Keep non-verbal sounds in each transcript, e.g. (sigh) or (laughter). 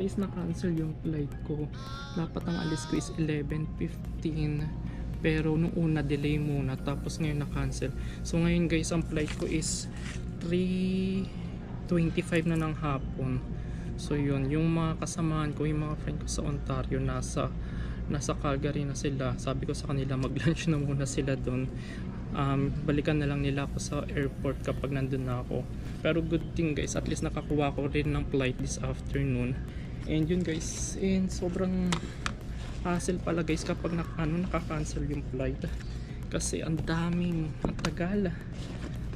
Guys, na-cancel yung flight ko. Dapat ang alis ko is 11.15. Pero nung una, delay muna. Tapos ngayon na-cancel. So ngayon guys, ang flight ko is 3.25 na ng hapon. So yun, yung mga kasamahan ko, yung mga friend ko sa Ontario, nasa nasa Calgary na sila. Sabi ko sa kanila, mag-lunch na muna sila doon. Um, balikan na lang nila ako sa airport kapag nandun na ako. Pero good thing guys, at least nakakuha ko rin ng flight this afternoon. And yun guys, and sobrang hassle pala guys kapag naka, ano, naka-cancel yung flight. Kasi ang daming, ang tagal.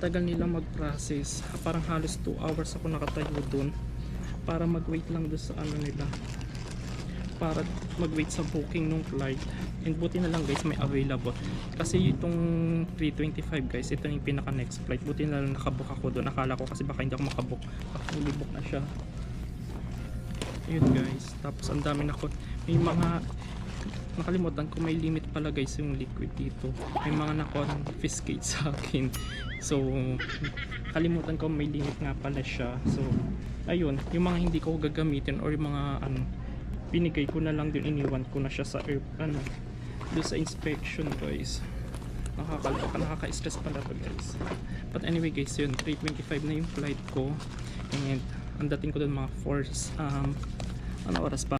Tagal nila mag-process. Parang halos 2 hours ako nakatayo doon para mag-wait lang doon sa ano nila para mag-wait sa booking nung flight. And buti na lang guys may available. Kasi itong 325 guys ito yung pinaka next flight. Buti na lang nakabook ako doon. Akala ko kasi baka hindi ako makabook. Fully book na siya. Yun guys. Tapos ang dami na ko. May mga nakalimutan ko may limit pala guys yung liquid dito. May mga na-confiscate (laughs) sa akin. So kalimutan ko may limit nga pala siya. So ayun. Yung mga hindi ko gagamitin or yung mga ano binigay ko na lang din iniwan ko na siya sa air ano doon sa inspection guys. Nakakaloka nakaka-stress pala to guys. But anyway guys yun 3.25 na yung flight ko. And ang dating ko doon mga 4 um, ano oras pa